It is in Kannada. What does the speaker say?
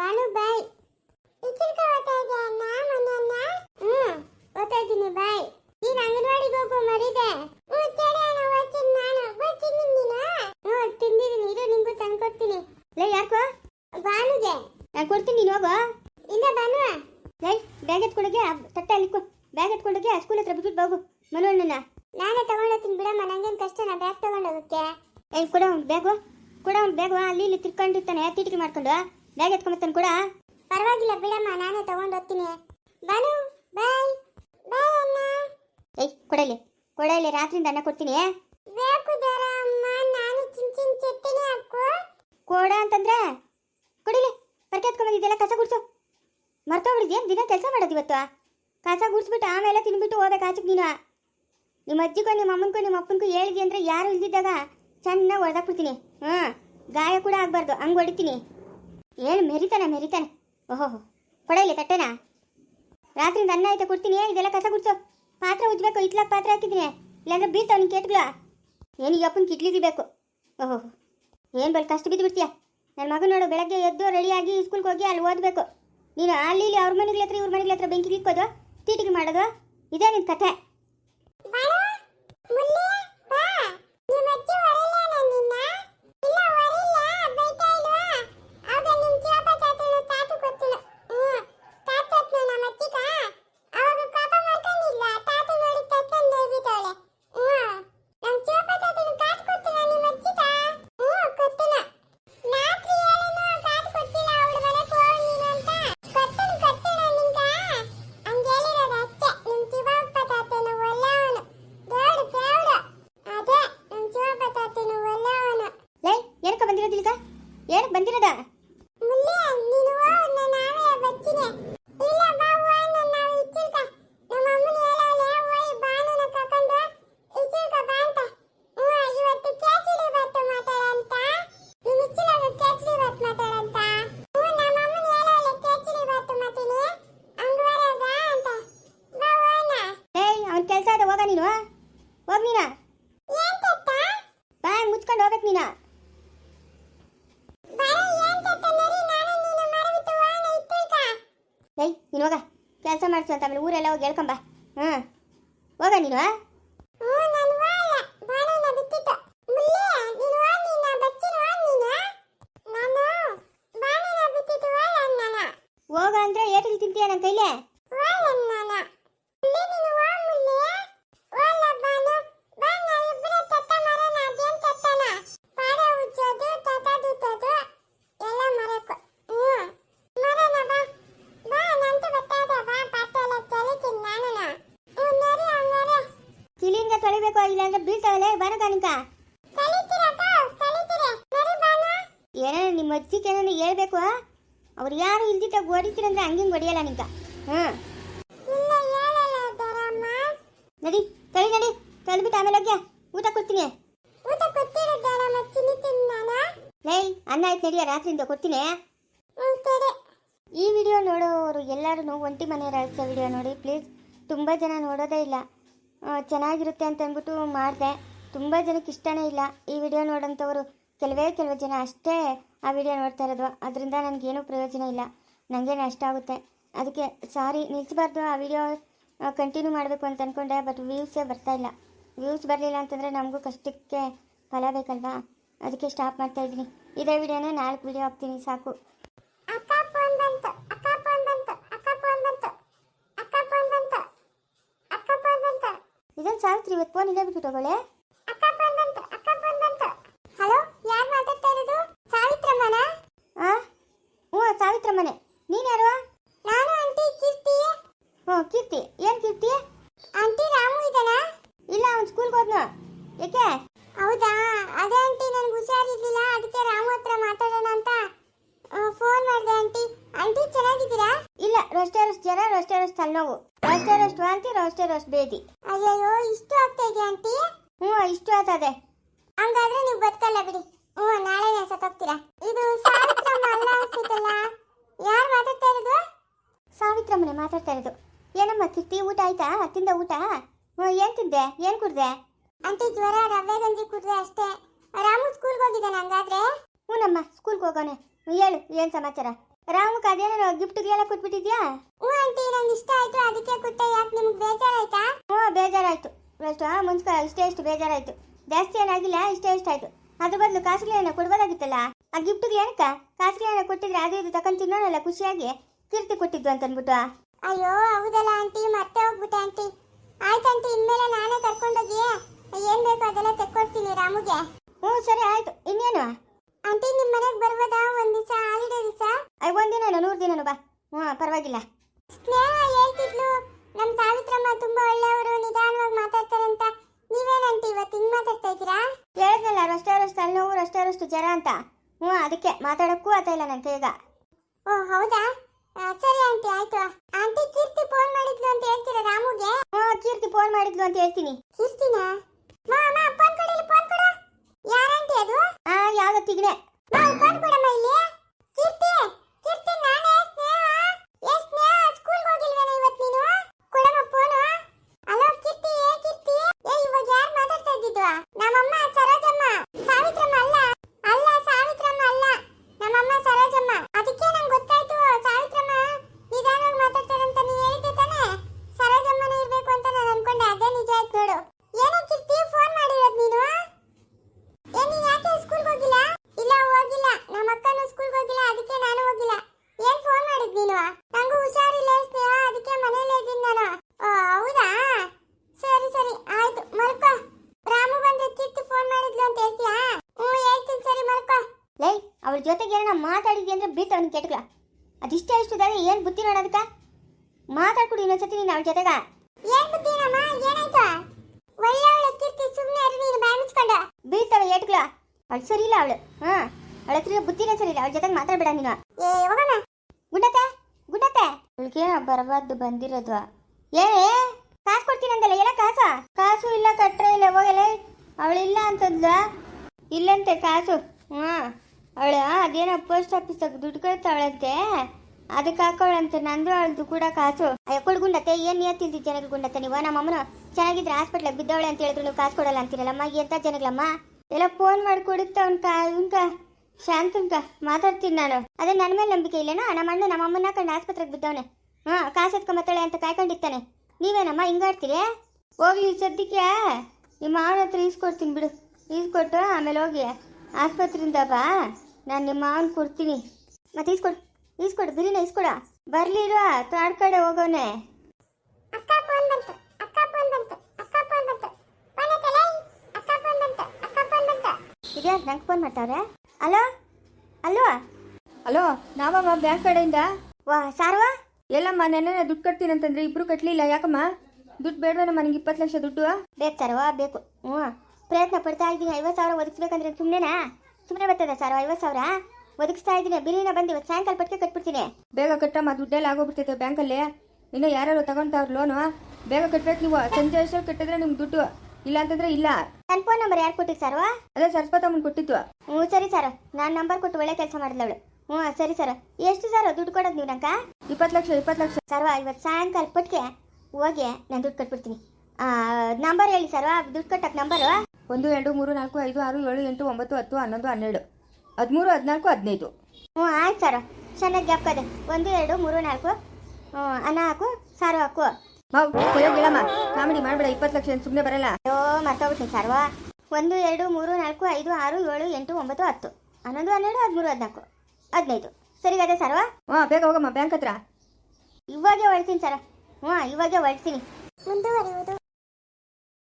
ಬಾನು ಬಾಯ್. ಇಚ್ಚಿಲ್ಕ ಓದ್ತಾ ಇದೆಯಾ ಅಣ್ಣ ಮನೆಯನ್ನ ಹ್ಮ್ ಓದ್ತಾ ಇದ್ದೀನಿ ಬಾಯ್. ನೀನ್ ಅಂಗನವಾಡಿಗೆ ಹೋಗು ಮರಿದೆ. ಹ್ಞೂ ಸರಿ ಅಣ್ಣ ಓದ್ತೀನಿ ನಾನು. ಓದ್ತೀನಿ ನೀನು? ಹ್ಞೂ ತಿಂದಿದ್ದೀನಿ. ಇರು ನಿಂಗೂ ತಂದ್ಕೊಡ್ತೀನಿ ಲೇ ಯಾಕೋ? ಬಾನುಗೆ. ನಾನು ಕೊಡ್ತೀನಿ ನೀನು ಹೋಗೋ. ಇಲ್ಲ ಬಾನು. ಲೇ ಬ್ಯಾಗ್ ಎತ್ಕೊಂಡೋಗಿ ತಟ್ಟೆ ಅಲ್ಲಿಕೋ ಬ್ಯಾಗ್ ಎತ್ಕೊಂಡೋಗಿ ಸ್ಕೂಲ್ ಹತ್ರ ಬಿಟ್ಬಿಟ್ಟು ಹೋಗು ಮನೋಣ್ಣನ ನಾನೇ ತಗೊಂಡೋಗ್ತೀನಿ ಬಿಡಮ್ಮ ನಂಗೇನು ಕಷ್ಟನಾ ಬ್ಯಾಗ್ ತಗೊಂಡೋಗಕ್ಕೆ ಏ ಕೊಡ ಅವ್ನು ಬ್ಯಾಗು. ಕೊಡ ಅವ್ನು ಬ್ಯಾಗು ಅಲ್ಲಿ ಇಲ್ಲಿ ತಿರ್ಕೊಂಡಿರ್ತಾನೆ ತೀಟಿಗೆ ಮಾಡ್ಕೊಂಡು. ಬ್ಯಾಗ್ ಎತ್ಕೊಂಬತ್ತಾನೆ ಕೂಡ. ಪರವಾಗಿಲ್ಲ ಬಿಡಮ್ಮ ನಾನೇ ತಗೊಂಡು ಹೋಗ್ತೀನಿ. ಬಾನು ಬಾಯ್ ಬಾಯ್ ಅಣ್ಣ. ಏಯ್ ಕೊಡಲಿ ಕೊಡಲಿ ರಾತ್ರಿಯಿಂದ ಅನ್ನ ಕೊಡ್ತೀನಿ. ಬೇಕು ದರ ಅಮ್ಮ ನಾನು ಚಿನ್ ಚಿನ್ ಚಟ್ನಿ ಹಾಕು. ಕೊಡ ಅಂತಂದ್ರೆ? ಕೊಡಿಲಿ ಎತ್ಕೊಂಡು ಎತ್ಕೊಂಬಂದಿದ್ದೆಲ್ಲ ಕಸ ಗುಡ್ಸು. ಏನು ದಿನ ಕೆಲಸ ಮಾಡೋದು ಇವತ್ತು. ಕಸ ಗುಡ್ಸ್ಬಿಟ್ಟು ಆಮೇಲೆ ತಿನ್ಬಿಟ್ಟು ಹೋಗ್ಬೇಕು ಆಚೆಗೆ ನೀನು. ನಿಮ್ಮ ಅಜ್ಜಿಗೂ ನಿಮ್ಮ ಅಮ್ಮನಿಗೂ ನಿಮ್ಮ ಅಪ್ಪನಿಗೂ ಹೇಳಿದ್ವಿ ಅಂದರೆ ಯಾರು ಇಲ್ದಿದ್ದಾಗ ಚೆನ್ನಾಗಿ ಹೊಡೆದಾಕ್ಬಿಡ್ತೀನಿ ಹ್ಞೂ ಗಾಯ ಕೂಡ ಆಗಬಾರ್ದು. ಹಂಗೆ ಹೊಡಿತೀನಿ. ಏನು ಮೆರಿತಾನೆ ಮೆರಿತಾನೆ. ಓಹೋ ಕೊಡಲಿ ತಟ್ಟೆನಾ. ರಾತ್ರಿಯಿಂದ ಅನ್ನ ಆಯ್ತಾ ಕೊಡ್ತೀನಿ. ಇದೆಲ್ಲ ಕಸ ಗುಡ್ಸೋ. ಪಾತ್ರೆ ಉಜ್ಬೇಕು ಇತ್ಲಾಗ ಪಾತ್ರೆ ಹಾಕಿದ್ದೀನಿ. ಇಲ್ಲಾಂದ್ರೆ ಬೀಳ್ತಾವ ನಿನ್ ಕೇಟ್ಗಳ. ಏನು ಈ ಅಪ್ಪನ ಕಿಟ್ಲಿ ಬೇಕು ಓಹೋ ಏನು ಬಲ್ ಕಷ್ಟ ಬಿದ್ದು ಬಿಡ್ತೀಯ ನನ್ನ ಮಗ ನೋಡು, ಬೆಳಗ್ಗೆ ಎದ್ದು ರೆಡಿಯಾಗಿ ಸ್ಕೂಲ್ಗೆ ಹೋಗಿ ಅಲ್ಲಿ ಓದಬೇಕು. ನೀನು ಅಲ್ಲಿ ಇಲ್ಲಿ ಅವ್ರ ಮನೆಗಳ ಹತ್ರ, ಇವ್ರ ಮನೆಗಳ ಹತ್ರ ಬೆಂಕಿ ಇಕ್ಕೋದು ತೀಟಿಗೆ ಮಾಡೋದು. ಇದೇ ನಿನ್ನ ಕಥೆ ಬಾನು ಮುಲ್ಲೆ ಬಾ ನಿಮ್ಮ ಅಜ್ಜಿ ಹೊರಲ್ಲ ನಿನ್ನ ಇಲ್ಲ ಹೊರಲ್ಲ ಬೈತಾ ಇಲ್ವಾ ಆಗ ನಿಮ್ ಜೋಪ ತಾತನ ತಾತು ಕೊತ್ತನು ಹ್ಮ್ ತಾತತ್ನ ನಮ್ಮ ಅಜ್ಜಿಗ ಅವಾಗ ಕೋಪ ಮಾಡ್ಕೊಂಡಿಲ್ಲ ತಾತ ನೋಡಿ ತಕ್ಕಂದು ಹೇಳ್ಬಿಟ್ಟವಳೆ ಹ್ಮ್ ನಮ್ ಜೋಪ ತಾತನ ಕಾತು ಕೊತ್ತನ ನಿಮ್ಮ ಅಜ್ಜಿಗ ಹ್ಮ್ ಕೊತ್ತನ ರಾತ್ರಿ ಹೇಳೇನು ಕಾತು ಕೊತ್ತಿಲ್ಲ ಅವಳ ಮನೆಗೆ ಹೋಗಿ ನೀನು ಅಂತ ಕೊತ್ತನ ಕೊತ್ತನ ನಿಂಗ ಹಂಗೆ ಹೇಳಿರೋದು ಅಷ್ಟೇ ನಿಮ್ ಶಿವಪ್ಪ ತಾತನ ಒಳ್ಳೆಯವನು ದೇವ್ರು ದೇವ್ರು ಅದೇ ನಮ್ ಶಿವಪ್ಪ ತಾತನ ಒಳ್ಳೆಯವನು ಲೇ ಏನಕ್ಕೆ ಬಂದಿರೋದು ಇಲ್ಕ ಏನಕ್ಕೆ ಬಂದಿರೋದ ಮುಲ್ಲೆ ನೀನು ಹೋಗ್ ನಾವೇ ಬರ್ತೀನಿ ಇಲ್ಲ ಬಾ ಹೋಗ್ ನಾವು ಇಚ್ಚಿಲ್ಕ ನಮ್ಮ ಅಮ್ಮನ ಹೇಳವಳೆ ಹೋಯ್ ಬಾನುನ ಕರ್ಕೊಂಡು ಇಚ್ಚಿಲ್ಕ ಬಾ ಅಂತ ಹ್ಞೂ ಇವತ್ತು ಕೇಸರಿ ಬಾತು ಮಾತಾಡಂತ ನಿಮ್ಮ ಇಚ್ಚಿಲಾಗ ಕೇಸರಿ ಬಾತ್ ಮಾತಾಡಂತ ಹ್ಞೂ ನಮ್ಮ ಅಮ್ಮನ ಹೇಳವಳೆ ಕೇಸರಿ ಬಾತು ಮಾತೀನಿ ಹಂಗವರಾಗ ಅಂತ ಬಾ ಹೋಗೋಣ ಏಯ್ ಅವ್ನ ಕೆಲಸ ಅದ ಹೋಗ ನೀನು ಹೋಗ್ ನೀನ ಏನ್ ತತ್ತ ಬಾ ಮುಚ್ಕೊಂಡು ಹೋಗ್ಬೇಕು ನೀನು ಬರ ಏನ್ ತತ್ತ ನರಿ ನಾನು ನೀನು ಮರವಿತ್ತು ಹೋಗೋಣ ಇಚ್ಚಿಲ್ಕ ಏಯ್ ನೀನು ಹೋಗ ಕೆಲಸ ಮಾಡಿಸು ಅಂತ ಆಮೇಲೆ ಊರೆಲ್ಲ ಹೋಗಿ ಹೇಳ್ಕೊಂಬ. ಹ್ಞೂ ಹೋಗ ನೀನು ಹ್ಞೂ ನಾನು ಹೋಗಲ್ಲ ಬಾಣನ ಬಿಟ್ಟಿತ್ತು ಮುಲ್ಲೆ ನೀನು ಹೋಗ್ ನೀನು ಬಚ್ಚಿನ ಹೋಗ್ ನೀನು ನಾನು ಬಾಣನ ಬಿಟ್ಟಿತ್ತು ಹೋಗಲ್ಲ ನಾನು ಹೋಗ ಅಂದ್ರೆ ಏಟಿಗೆ ತಿಂತೀಯ ನನ್ನ ಕೈಲೇ ಹೋಗಲ್ಲ ನಾನು ಮುಲ್ಲೆ ನೀನು ಹೋಗ್ ಮುಲ್ಲೆ ಹೋಗಲ್ಲ ಬಾನು ಬಾನ ಇಬ್ಬರೇ ತತ್ತ ಮರನ ಅದೇನ್ ತತ್ತನ ಪಾಡ ಉಜ್ಜೋದು ತತ ದುತ್ತೋದು ಎಲ್ಲ ಮರಕು ಹ್ಞೂ ಮರನ ಬಾ ಬಾ ನಂತು ಬತ್ತಾದ ಬಾ ಪಾಠ ಎಲ್ಲ ಕಲಿತೀನಿ ನಾನು ಹ್ಞೂ ನರಿ ಹಂಗಾರೆ ಕಿಲಿಂದ ತೊಳಿಬೇಕು ಇಲ್ಲಾಂದ್ರೆ ಬೀಳ್ತಾವಲ್ಲ ನರಿ ಬಾನು ಏನೋ ನಿಮ್ಮ ಅಜ್ಜಿಗೆ ಏನೋ ಹೇಳ್ಬೇಕು ಅವ್ರು ಯಾರು ಇಲ್ದಿದ್ದಾಗ ಹೊಡಿತೀರಂದ್ರೆ ಹಂಗಿಂಗ್ ಹೊಡಿಯಲ್ಲ ನಿಂಕ. ಹ್ಞೂ ಇಲ್ಲ ನಡಿ, ತಳಿ ನಡಿ ತೊಳ್ಬಿಟ್ಟು ಆಮೇಲೆ ಹೋಗ್ಯ. ಊಟ ಕೊಡ್ತೀನಿ. ಲೈ, ಅನ್ನ ಆಯ್ತು ನಡಿಯ, ರಾತ್ರಿಯಿಂದ ಕೊಡ್ತೀನಿ. ಈ ವಿಡಿಯೋ ನೋಡೋರು ಎಲ್ಲರೂ ಒಂಟಿ ಮನೆ ರಹಸ್ಯ ವಿಡಿಯೋ ನೋಡಿ, ಪ್ಲೀಸ್. ತುಂಬ ಜನ ನೋಡೋದೇ ಇಲ್ಲ. ಚೆನ್ನಾಗಿರುತ್ತೆ ಅಂತ ಅಂದ್ಬಿಟ್ಟು ಮಾಡಿದೆ. ತುಂಬ ಜನಕ್ಕೆ ಇಷ್ಟನೇ ಇಲ್ಲ. ಈ ವಿಡಿಯೋ ನೋಡೋಂಥವ್ರು ಕೆಲವೇ ಕೆಲವು ಜನ ಅಷ್ಟೇ ಆ ವಿಡಿಯೋ ನೋಡ್ತಾ ಇರೋದು. ಅದರಿಂದ ನನಗೇನು ಪ್ರಯೋಜನ ಇಲ್ಲ. ನನಗೆ ನಷ್ಟ ಆಗುತ್ತೆ. ಅದಕ್ಕೆ ಸಾರಿ ನಿಲ್ಲಿಸಬಾರ್ದು ಆ ವಿಡಿಯೋ ಕಂಟಿನ್ಯೂ ಮಾಡಬೇಕು ಅಂತ ಅಂದ್ಕೊಂಡೆ ಬಟ್ ವ್ಯೂಸೇ ಬರ್ತಾ ಇಲ್ಲ. ವ್ಯೂಸ್ ಬರಲಿಲ್ಲ ಅಂತಂದರೆ ನಮಗೂ ಕಷ್ಟಕ್ಕೆ ಫಲ ಬೇಕಲ್ವಾ? ಅದಕ್ಕೆ ಸ್ಟಾಪ್ ಮಾಡ್ತಾ ಇದ್ದೀನಿ. ಇದೇ ವಿಡಿಯೋನೇ ನಾಲ್ಕು ವಿಡಿಯೋ ಹಾಕ್ತೀನಿ, ಸಾಕು ಅಕ್ಕ ಫೋನ್ ಬಂತು ಅಕ್ಕ ಫೋನ್ ಬಂತು ಅಕ್ಕ ಫೋನ್ ಬಂತು ಅಕ್ಕ ಫೋನ್ ಬಂತು ಅಕ್ಕ ಫೋನ್ ಬಂತು ಸಾವಿತ್ರಿ ಇವತ್ತು ಫೋನ್ ಇಲ್ಲೇ ಹೋಗೋಳೆ ಅಕ್ಕ ಬಂತು ಅಕ್ಕ ಬಂತು ಹಲೋ ಯಾರು ಮಾತಾಡ್ತಾ ಇರೋದು? ಸಾವಿತ್ರಮ್ಮನ? ಆ? ಹ್ಞೂ, ಸಾವಿತ್ರಮ್ಮನೆ. ನೀನು ಯಾರು? ನಾನು ಆಂಟಿ ಕೀರ್ತಿ. ಹ್ಞೂ, ಕೀರ್ತಿ. ಏನು ಕೀರ್ತಿ? ಆಂಟಿ ರಾಮು ಇದನಾ ಇಲ್ಲ, ಅವ್ನು ಸ್ಕೂಲ್ಗೆ ಹೋದ್ನು. ಏಕೆ ಹೌದಾ ಅದೇ ಆಂಟಿ ನನಗೆ ಹುಷಾರಿರ್ಲಿಲ್ಲ ಅದಕ್ಕೆ ರಾಮು ಹತ್ರ ಮಾತಾಡೋಣ ಅಂತ ಫೋನ್ ಮಾಡಿದೆ ಆಂಟಿ ಆಂಟಿ ಚೆನ್ನಾಗಿದ್ದೀರಾ ಇಲ್ಲ ರೋಸ್ಟೇ ರೋಸ್ಟ್ ಜ್ವರ ರೋಸ್ಟೇ ರೋಸ್ಟ್ ವಾಂತಿ ರೋಸ್ಟೇ ರೋಸ್ಟ್ ಬೇದಿ ಅಯ್ಯಯ್ಯೋ ಇಷ್ಟು ಆಗ್ತಾ ಇದೆ ಆಂಟಿ? ಹ್ಞೂ ಇಷ್ಟು ಆಗ್ತದೆ. ಹಂಗಾದ್ರೆ ನೀವು ಬದುಕಲ್ಲ ಬಿಡಿ. ಹ್ಞೂ ನಾಳೆನೇ ಸತ್ತೋಗ್ತೀರಾ ಇದು ಸಾವಿತ್ರಮ್ಮ ಅಲ್ಲ ಅನ್ಸುತ್ತಲ್ಲ? ಯಾರು ಮಾತಾಡ್ತಾ ಇರೋದು? ಸಾವಿತ್ರಮ್ಮನೆ ಮಾತಾಡ್ತಾ ಇರೋದು. ಏನಮ್ಮ ಕೀರ್ತಿ ಊಟ ಆಯ್ತಾ? ಅತ್ತಿಂದ ಊಟ? ಹ್ಞೂ ಏನು ತಿಂದೆ? ಏನು ಕುಡ್ದೆ? ಆಂಟಿ ಜ್ವರ ರವೆ ಗಂಜಿ ಕುಡ್ದೆ ಅಷ್ಟೇ. ರಾಮು ಸ್ಕೂಲ್ಗೆ ಹೋಗಿದ್ದಾನೆ ಹಂಗಾದ್ರೆ? ಹ್ಞೂನಮ್ಮ ಸ್ಕೂಲ್ಗೆ ಹೋಗೋಣ ಹೇಳು ಏನು ಸಮಾಚಾರ? ರಾಮಕ್ಕೆ ಅದೇನೋ ಗಿಫ್ಟ್ಗಳೆಲ್ಲ ಕೊಟ್ಬಿಟ್ಟಿದ್ಯಾ? ಹ್ಞೂ ಆಂಟಿ ನಂಗೆ ಇಷ್ಟ ಆಯ್ತು. ಅದಕ್ಕೆ ಕೊಟ್ಟೆ. ಯಾಕೆ ನಿಮ್ಗೆ ಬೇಜಾರಾಯ್ತಾ? ಹ್ಞೂ ಬೇಜಾರಾಯ್ತು. ಎಷ್ಟು ಮುಂಚೆ ಇಷ್ಟೇ ಇಷ್ಟು ಬೇಜಾರಾಯ್ತು. ಜಾಸ್ತಿ ಏನಾಗಿಲ್ಲ ಇಷ್ಟೇ ಇಷ್ಟ ಆಯ್ತು. ಅದ್ರ ಬದಲು ಕಾಸುಗಳೇನ ಕೊಡ್ಬೋದಾಗಿತ್ತಲ್ಲ? ಆ ಗಿಫ್ಟ್ಗೆ ಏನಕ್ಕ? ಕಾಸುಗಳೇನ ಕೊಟ್ಟಿದ್ರೆ ಅದು ಇದು ತಕೊಂಡು ತಿನ್ನೋಣಲ್ಲ ಖುಷಿಯಾಗಿ ಕೀರ್ತಿ ಕೊಟ್ಟಿದ್ದು ಅಂತ ಅಂದ್ಬಿಟ್ಟು ಅಯ್ಯೋ ಹೌದಲ್ಲ ಆಂಟಿ ಮತ್ತೆ ಹೋಗ್ಬಿಟ್ಟೆ ಆಂಟಿ. ಆಯ್ತು ಆಂಟಿ ಇನ್ಮೇಲೆ ನಾನೇ ಕರ್ಕೊಂಡೋಗಿ ಏನ್ ಬೇಕು ಅದೆಲ್ಲ ತೆಕ್ಕೊಡ್ತೀನಿ ರಾಮುಗೆ. ಹ್ಞೂ ಸರಿ ಆಯ್ತು. ಇನ್ನೇನು? ಆಂಟಿ ನಿಮ್ಮ ಮನೆಗೆ ಬರ್ಬೋದಾ? ಒಂದು ದಿವಸ ಹಾಲಿಡೇ ದಿವಸ? ಅಯ್ಯ ಒಂದಿನ ನೂರು ದಿನನು ಬಾ. ಹ್ಞೂ ಪರವಾಗಿಲ್ಲ. ಸ್ನೇಹ ಹೇಳ್ತಿದ್ಲು. ನಮ್ ಸಾವಿತ್ರಮ್ಮ ತುಂಬಾ ಒಳ್ಳೆಯವರು ನಿಧಾನವಾಗಿ ಮಾತಾಡ್ತಾರೆ ಅಂತ. ನೀವೇನಂತ ಇವತ್ತು ಹಿಂಗ್ ಮಾತಾಡ್ತಾ ಇದ್ದೀರಾ? ಹೇಳಿದ್ನಲ್ಲ ರಷ್ಟೇ ನೋವು ರಷ್ಟೇ ರಷ್ಟು ಜರ ಅಂತ. ಹ್ಞೂ ಅದಕ್ಕೆ ಮಾತಾಡೋಕ್ಕೂ ಆತ ಇಲ್ಲ ನನ್ನ ಬೇಗ ಓ ಹೌದಾ? ಆ, ಸರಿ ಆಂಟಿ ಆಯ್ತು. ಆಂಟಿ ಕೀರ್ತಿ ಫೋನ್ ಮಾಡಿದ್ಲು ಅಂತ ಹೇಳ್ತೀರಾ ರಾಮುಗೆ? ಹ್ಞೂ ಕೀರ್ತಿ ಫೋನ್ ಮಾಡಿದ್ಲು ಅಂತ ಹೇಳ್ತೀನಿ. ಕೀರ್ತಿನಾ? ಮಾ ಮಾ ಫೋನ್ ಕೊಡಿ ಫೋನ್ ಕೊಡು. ಯಾರಂಟಿ ಅದು? ಆ ಯಾವ್ದು ತಿಗ್ನೆ. ಮಾ ಫೋನ್ ಕೊಡಮ್ಮ ಇಲ್ಲಿ ಕೀರ್ತಿ ಕೀರ್ತಿ ನಾನೇ ಸ್ನೇಹ ಏ ಸ್ನೇಹ ಸ್ಕೂಲ್ಗೆ ಹೋಗಿಲ್ವೇನೋ ಇವತ್ತು ನೀನು ಕೊಡಮ್ಮ ಫೋನು ಹಲೋ ಕೀರ್ತಿ ಏ ಕೀರ್ತಿ ಏ ಇವಾಗ ಯಾರು ಮಾತಾಡ್ತಾ ಇದ್ದಿದ್ದು ನಮ್ಮಮ್ಮ ಸರೋಜಮ್ಮ ಸಾವಿತ್ರಮ್ಮ ಅಲ್ಲ ಅಲ್ಲ ಸಾವಿತ್ರಮ್ಮ ಅಲ್ಲ ನಮ್ಮಮ್ಮ ಸರೋಜಮ್ಮ ಅದಕ್ಕೆ ನಂಗೆ ಗೊತ್ತಾಯ್ತು ಸಾವಿತ್ರಮ್ಮ ನಿಧಾನವಾಗಿ ಮಾತಾಡ್ತಾರೆ ಅಂತ ನೀನು ಹೇಳಿದ್ದೆ ತಾನೇ ಸರೋಜಮ್ಮನೇ ಇರ್ಬೇಕು ಅಂತ ನಾನು ಅನ್ಕೊಂಡೆ ಅದೇ ನಿಜ ಆಯ್ತು ನೋಡು ಏನೋ ಕೀರ್ತಿ ಫೋನ್ ಮಾಡಿರೋದು ನೀನು ಏ ನೀನ್ ಯಾಕೆ ಸ್ಕೂಲ್ಗೆ ಹೋಗಿಲ್ಲ ಇಲ್ಲ ಹೋಗಿಲ್ಲ ನಮ್ಮ ಅಕ್ಕನೂ ಸ್ಕೂಲ್ಗೆ ಹೋಗಿಲ್ಲ ಅದಕ್ಕೆ ನಾನು ಹೋಗಿಲ್ಲ ಏನ್ ಫೋನ್ ಮಾಡಿದ್ ನೀನು ನಂಗೂ ಹುಷಾರಿಲ್ಲ ಸ್ನೇಹ ಅದಕ್ಕೆ ಮನೇಲೇ ಇದ್ದೀನಿ ನಾನು ಓ ಹೌದಾ ಸರಿ ಸರಿ ಆಯ್ತು ಮಲ್ಕೋ ರಾಮು ಬಂದ್ರೆ ಕೀರ್ತಿ ಫೋನ್ ಮಾಡಿದ್ಲು ಅಂತ ಹೇಳ್ತೀಯಾ ಹ್ಞೂ ಹೇಳ್ತೀನಿ ಸರಿ ಮಲ್ಕೋ ಲೈ ಅವಳ ಜೊತೆಗೆ ಏನೋ ಮಾತಾಡಿದ್ಯ ಅಂದ್ರೆ ಬೀಳ್ತಾವನ್ ಕೆಟ್ಗ ಅದಿಷ್ಟೇ ಇಷ್ಟದಾಗ ಏನು ಬುದ್ಧಿ ನೋಡೋದಕ್ಕ ಮಾತಾಡ್ಕೊಡು ಇನ್ನೊಂದ್ಸತಿ ನೀನು ಅವಳ ಜೊತೆಗ. ಏನ್ ಬುದ್ಧಿನಮ್ಮ ಏನಾಯ್ತು? ಒಳ್ಳೆಯವಳ ಕೀರ್ತಿ ಸುಮ್ಮನೆ ಇರು ನೀನು ಬಾಯಿ ಮುಚ್ಕೊಂಡು. ಬೀಳ್ತಾವೆ ಏಟ್ಗಳ ಅವಳು ಸರಿ ಇಲ್ಲ ಅವಳು. ಹಾಂ ಅವಳ ಹತ್ರ ಬುದ್ಧಿನೇ ಸರಿ ಇಲ್ಲ. ಅವಳ ಜೊತೆಗೆ ಮಾತಾಡ್ಬೇಡ ನೀನು. ಏ ಹೋಗೋಣ. ಗುಡ್ಡತ್ತೆ ಗುಡ್ಡತ್ತೆ ಅವಳಿಗೆ ಬರಬಾರ್ದು ಬಂದಿರೋದು. ಏ ಕಾಸು ಕೊಡ್ತೀನಿ ಅಂದಲ್ಲ ಎಲ್ಲ ಕಾಸು? ಕಾಸು ಇಲ್ಲ ಕಟ್ರೆ ಇಲ್ಲ ಹೋಗಲ್ಲ ಅವಳಿಲ್ಲ ಅಂತಂದ್ಲ. ಇಲ್ಲಂತೆ ಕಾಸು. ಹ್ಞೂ ಅವಳು ಅದೇನೋ ಪೋಸ್ಟ್ ಆಫೀಸಾಗ ದುಡ್ಡು ಕಳ್ತಾವಳಂತೆ ಅದಕ್ಕೆ ಹಾಕೋಳಂತೆ. ನಂದು ಅವಳದು ಕೂಡ ಕಾಸು. ಅಯ್ಯೋ, ಕೊಡು ಗುಂಡತ್ತೆ ಏನು ನಿಯತ್ತಿಲ್ದಿ ಜನಗಳು ಗುಂಡತ್ತೆ ನೀವು? ನಮ್ಮ ಅಮ್ಮನ ಚೆನ್ನಾಗಿದ್ರೆ ಹಾಸ್ಪಿಟ್ಲಾಗ ಬಿದ್ದವಳೆ ಅಂತ ಹೇಳಿದ್ರು ನೀವು ಕಾಸು ಕೊಡಲ್ಲ ಅಂತೀರಲ್ಲಮ್ಮ ಎಂತ ಜನಗಳಮ್ಮ? ಎಲ್ಲ ಫೋನ್ ಮಾಡಿ ಕೊಡುತ್ತಾ ಅವ್ನ ಕಾ ಇವ್ನ್ಕ ಮಾತಾಡ್ತೀನಿ ನಾನು. ಅದೇ ನನ್ನ ಮೇಲೆ ನಂಬಿಕೆ ಇಲ್ಲೇನೋ? ನಮ್ಮ ಅಣ್ಣ ನಮ್ಮ ಅಮ್ಮನ ಕಂಡು ಆಸ್ಪತ್ರೆಗೆ ಬಿದ್ದವನೆ. ಹಾ ಕಾಸು ಎತ್ಕೊಂಬತ್ತಾಳೆ ಅಂತ ಕಾಯ್ಕೊಂಡಿರ್ತಾನೆ. ನೀವೇನಮ್ಮ, ಹಿಂಗಾಡ್ತೀರಿ? ಹೋಗ್ಲಿ ಸದ್ಯಕ್ಕೆ. ನಿಮ್ಮ ಮಾವನ ಹತ್ರ ಈಸ್ಕೊಡ್ತೀನಿ ಬಿಡು. ಈಸ್ಕೊಟ್ಟು ಆಮೇಲೆ ಹೋಗಿ ಆಸ್ಪತ್ರೆಯಿಂದ ಬಾ. ನಾನು ನಿಮ್ಮ ಮಾವನ ಕೊಡ್ತೀನಿ. ಮತ್ತೆ ಇಸ್ಕೊಡು ಈಸ್ಕೊಡು ಬಿರಿನ ಈಸ್ಕೊಡ. ಬರ್ಲಿರೋ ತಾಡ್ ಕಡೆ ಹೋಗೋನೆ. ಅಕ್ಕ ಫೋನ್ ಬಂತು ಅಕ್ಕ ಫೋನ್ ಬಂತು ಅಕ್ಕ ಫೋನ್ ಬಂತು. ಫೋನ್ ಎತ್ತಲೇ ಅಕ್ಕ ಫೋನ್ ಬಂತು ಅಕ್ಕ ಫೋನ್ ಬಂತು. ಇದ್ಯಾ ನಂಗೆ ಫೋನ್ ಮಾಡ್ತಾವ್ರೆ? ಅಲೋ? ಅಲೋ? ಹಲೋ ನಾವಮ್ಮ ಬ್ಯಾಂಕ್ ಕಡೆಯಿಂದ? ವಾ ಸಾರ್ವಾ? ಎಲ್ಲಮ್ಮ ನೆನ್ನೆ ದುಡ್ಡು ಕಟ್ತೀನಿ ಅಂತಂದ್ರೆ ಇಬ್ರು ಕಟ್ಲಿಲ್ಲ ಯಾಕಮ್ಮ? ದುಡ್ಡು ಬೇಡವೇನಮ್ಮ ನನಗೆ ಇಪ್ಪತ್ತು ಲಕ್ಷ ದುಡ್ಡು? ಬೇಕು ಸರ್ವ ಬೇಕು. ಹ್ಞೂ ಪ್ರಯತ್ನ ಪಡ್ತಾ ಇದ್ದೀನಿ ಐವತ್ತು ಸಾವಿರ ಒದಗಿಸ್ಬೇಕಂದ್ರೆ ಸುಮ್ಮನೆನಾ ಸುಮ್ಮನೆ ಬರ್ತದೆ ಸರ್? ಐವತ್ತು ಸಾವಿರ? ಒದಗಿಸ್ತಾ ಇದ್ದೀನಿ. ಬಿರಿನ ಬಂದು ಇವತ್ತು ಸಾಯಂಕಾಲ ಪಟ್ಟಿಗೆ ಕಟ್ಬಿಡ್ತೀನಿ. ಬೇಗ ಕಟ್ಟಮ್ಮ ದುಡ್ಡೆಲ್ಲ ಆಗೋಗ್ಬಿಡ್ತೈತೆ ಬ್ಯಾಂಕಲ್ಲಿ. ಇನ್ನು ಯಾರ್ಯಾರು ತಗೊಂತಾವ್ರ ಲೋನು ಬೇಗ ಕಟ್ಬೇಕು ನೀವು. ಸಂಜೆ ಅಷ್ಟರಲ್ಲಿ ಕಟ್ಟಿದ್ರೆ ನಿಮ್ಗೆ ದುಡ್ಡು ಇಲ್ಲ ಅಂತಂದ್ರೆ ಇಲ್ಲ. ನನ್ನ ಫೋನ್ ನಂಬರ್ ಯಾರು ಕೊಟ್ಟಿದ್ದು ಸರ್ವ ಅದೇ ಸರ್ಸ್ಪತಮ್ಮನ್ ಕೊಟ್ಟಿದ್ವ ಹ್ಞೂ ಸರಿ ಸರ್. ನಾನು ನಂಬರ್ ಕೊಟ್ಟು ಒಳ್ಳೆ ಕೆಲಸ ಮಾಡಿದ್ಲವಳು ಹ್ಞೂ ಸರಿ ಸರ್. ಎಷ್ಟು ಸರ್? ದುಡ್ಡು ಕೊಡೋದು ನೀವು ನಂಕ ಇಪ್ಪತ್ತು ಲಕ್ಷ ಇಪ್ಪತ್ತು ಲಕ್ಷ. ಸರ್ವ ಇವತ್ತು ಸಾಯಂಕಾಲ ಪಟ್ಟಿಗೆ ಹೋಗಿ ನಾನು ದುಡ್ಡು ಕಟ್ಬಿಡ್ತೀನಿ. ನಂಬರ್ ಹೇಳಿ ಸರ್ವಾ ದುಡ್ಡು ಕಟ್ಟಕ್ಕೆ ನಂಬರು ಒಂದು ಎರಡು ಮೂರು ನಾಲ್ಕು ಐದು ಆರು ಏಳು ಎಂಟು ಒಂಬತ್ತು ಹತ್ತು ಹನ್ನೊಂದು ಹನ್ನೆರಡು. ಹದಿಮೂರು ಹದಿನಾಲ್ಕು ಹದಿನೈದು. ಹ್ಞೂ ಆಯ್ತು ಸರ್. ಚೆನ್ನಾಗಿ ಜ್ಞಾಪಕದೆ ಒಂದು ಎರಡು ಮೂರು ನಾಲ್ಕು. ಹ್ಞೂ ಅನ್ನ ಹಾಕು ಸಾರು ಹಾಕು. ಮಾವು ಹೇಳಮ್ಮ ಕಾಮಿಡಿ ಮಾಡಬೇಡ ಇಪ್ಪತ್ತು ಲಕ್ಷ ಏನು ಸುಮ್ಮನೆ ಬರಲ್ಲ. ಅಯ್ಯೋ ಮರ್ತೋಗ್ಬಿಡ್ತೀನಿ ಸರ್ವ. ಒಂದು ಎರಡು ಮೂರು ನಾಲ್ಕು ಐದು ಆರು ಏಳು ಎಂಟು ಒಂಬತ್ತು ಹತ್ತು. ಹನ್ನೊಂದು ಹನ್ನೆರಡು ಹದಿಮೂರು ಹದಿನಾಲ್ಕು ಹದಿನೈದು. ಸರಿಗದೆ ಸರ್ವ? ಹಾಂ ಬೇಗ ಹೋಗಮ್ಮ ಬ್ಯಾಂಕ್ ಹತ್ರ. ಇವಾಗೆ ಹೊಳ್ತೀನಿ ಸರ್. ಹ್ಞೂ ಇವಾಗೆ ಹೊಳ್ತೀನಿ ಮುಂದುವರಿಯುವುದು.